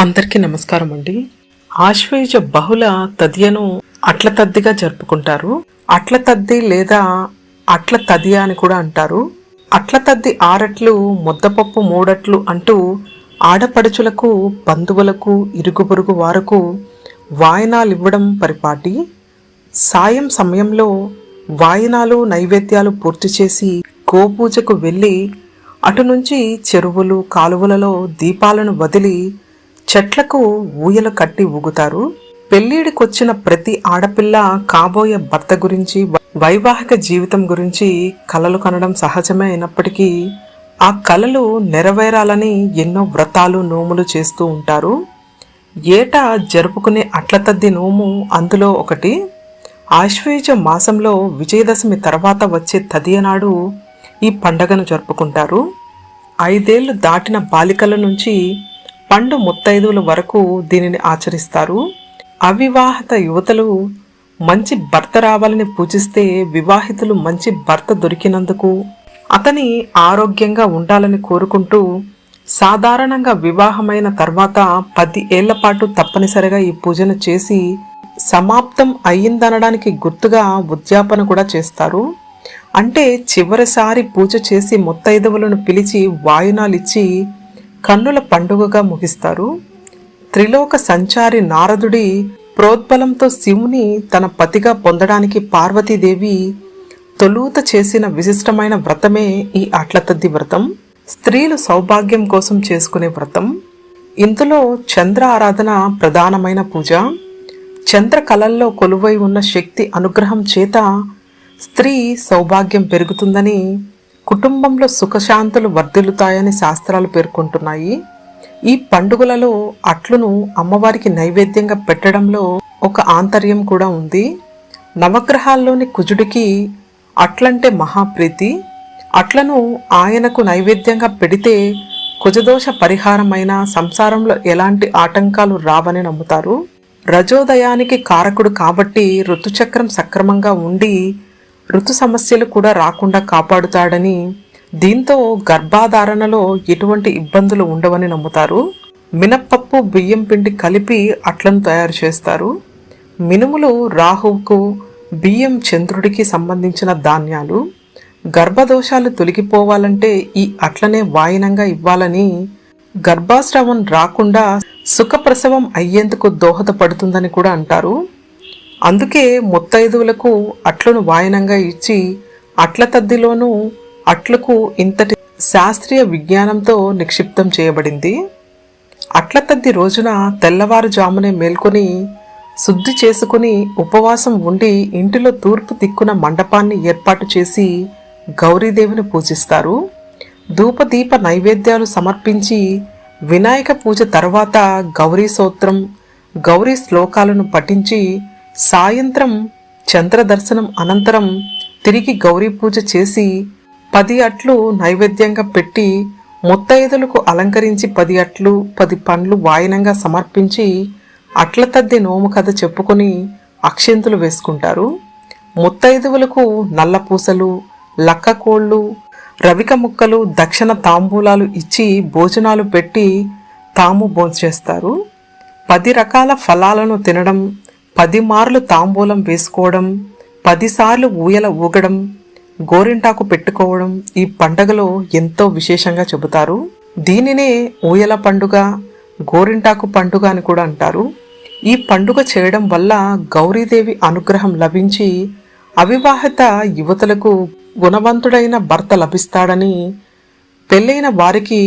అందరికీ నమస్కారం అండి. ఆశ్వయుజ బహుళ తదియను అట్ల తద్దిగా జరుపుకుంటారు. అట్ల తద్ది లేదా అట్ల తదియ అని కూడా అంటారు. అట్ల తద్ది ఆరట్లు ముద్దపప్పు మూడట్లు అంటూ ఆడపడుచులకు బంధువులకు ఇరుగు పొరుగు వారకు వాయనాలు ఇవ్వడం పరిపాటి. సాయం సమయంలో వాయనాలు నైవేద్యాలు పూర్తి చేసి గోపూజకు వెళ్ళి అటు నుంచి చెరువులు కాలువలలో దీపాలను వదిలి చెట్లకు ఊయలు కట్టి ఊగుతారు. పెళ్ళిడికొచ్చిన ప్రతి ఆడపిల్ల కాబోయే భర్త గురించి వైవాహిక జీవితం గురించి కలలు కనడం సహజమే అయినప్పటికీ ఆ కలలు నెరవేరాలని ఎన్నో వ్రతాలు నోములు చేస్తూ ఉంటారు. ఏటా జరుపుకునే అట్లతద్ది నోము అందులో ఒకటి. ఆశ్వయుజ మాసంలో విజయదశమి తర్వాత వచ్చే తదియనాడు ఈ పండగను జరుపుకుంటారు. ఐదేళ్ళు దాటిన బాలికల నుంచి పండు ముత్తైదువుల వరకు దీనిని ఆచరిస్తారు. అవివాహిత యువతలు మంచి భర్త రావాలని పూజిస్తే వివాహితులు మంచి భర్త దొరికినందుకు అతని ఆరోగ్యంగా ఉండాలని కోరుకుంటూ సాధారణంగా వివాహమైన తర్వాత పది ఏళ్ళ పాటు తప్పనిసరిగా ఈ పూజను చేసి సమాప్తం అయ్యిందనడానికి గుర్తుగా ఉద్యాపన కూడా చేస్తారు. అంటే చివరిసారి పూజ చేసి ముత్తైదవులను పిలిచి వాయునాలిచ్చి కన్నుల పండుగగా ముగిస్తారు. త్రిలోక సంచారి నారదుడి ప్రోద్బలంతో శివుని తన పతిగా పొందడానికి పార్వతీదేవి తొలుత చేసిన విశిష్టమైన వ్రతమే ఈ అట్లతద్ది వ్రతం. స్త్రీలు సౌభాగ్యం కోసం చేసుకునే వ్రతం. ఇందులో చంద్ర ఆరాధన ప్రధానమైన పూజ. చంద్ర కళల్లో కొలువై ఉన్న శక్తి అనుగ్రహం చేత స్త్రీ సౌభాగ్యం పెరుగుతుందని కుటుంబంలో సుఖశాంతులు వర్ధిల్లుతాయని శాస్త్రాలు పేర్కొంటున్నాయి. ఈ పండుగలలో అట్లును అమ్మవారికి నైవేద్యంగా పెట్టడంలో ఒక ఆంతర్యం కూడా ఉంది. నవగ్రహాల్లోని కుజుడికి అట్లంటే మహాప్రీతి. అట్లను ఆయనకు నైవేద్యంగా పెడితే కుజదోష పరిహారమైన సంసారంలో ఎలాంటి ఆటంకాలు రావని నమ్ముతారు. రజోదయానికి కారకుడు కాబట్టి ఋతుచక్రం సక్రమంగా ఉండి ఋతు సమస్యలు కూడా రాకుండా కాపాడుతాడని దీంతో గర్భాధారణలో ఎటువంటి ఇబ్బందులు ఉండవని నమ్ముతారు. మినప్పప్పు బియ్యం పిండి కలిపి అట్లను తయారు చేస్తారు. మినుములు రాహువుకు బియ్యం చంద్రుడికి సంబంధించిన ధాన్యాలు. గర్భదోషాలు తొలగిపోవాలంటే ఈ అట్లనే వాయినంగా ఇవ్వాలని గర్భాశ్రవం రాకుండా సుఖప్రసవం అయ్యేందుకు దోహదపడుతుందని కూడా అంటారు. అందుకే ముత్తైదువులకు అట్లను వాయనంగా ఇచ్చి అట్ల తద్దిలోనూ అట్లకు ఇంతటి శాస్త్రీయ విజ్ఞానంతో నిక్షిప్తం చేయబడింది. అట్ల తద్ది రోజున తెల్లవారుజామునే మేల్కొని శుద్ధి చేసుకుని ఉపవాసం ఉండి ఇంటిలో తూర్పు దిక్కున మండపాన్ని ఏర్పాటు చేసి గౌరీదేవిని పూజిస్తారు. ధూపదీప నైవేద్యాలు సమర్పించి వినాయక పూజ తర్వాత గౌరీ సూత్రం గౌరీ శ్లోకాలను పఠించి సాయంత్రం చంద్రదర్శనం అనంతరం తిరిగి గౌరీ పూజ చేసి పది అట్లు నైవేద్యంగా పెట్టి ముత్తైదులకు అలంకరించి పది అట్లు పది పండ్లు వాయనంగా సమర్పించి అట్ల తద్ది నోము కథ చెప్పుకొని అక్షింతులు వేసుకుంటారు. ముత్తైదువులకు నల్ల పూసలు లక్క కోళ్ళు రవిక ముక్కలు దక్షిణ తాంబూలాలు ఇచ్చి భోజనాలు పెట్టి తాము భోంచేస్తారు. పది రకాల ఫలాలను తినడం పది మార్లు తాంబూలం వేసుకోవడం పదిసార్లు ఊయల ఊగడం గోరింటాకు పెట్టుకోవడం ఈ పండగలో ఎంతో విశేషంగా చెబుతారు. దీనినే ఊయల పండుగ గోరింటాకు పండుగ అని కూడా అంటారు. ఈ పండుగ చేయడం వల్ల గౌరీదేవి అనుగ్రహం లభించి అవివాహిత యువతలకు గుణవంతుడైన భర్త లభిస్తాడని పెళ్ళైన వారికి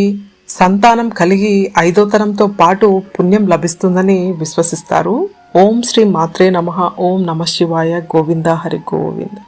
సంతానం కలిగి ఐదోతనంతో పాటు పుణ్యం లభిస్తుందని విశ్వసిస్తారు. ఓం శ్రీ మాత్రే నమ. ఓం నమ శివాయ. గోవింద. హరి గోవింద.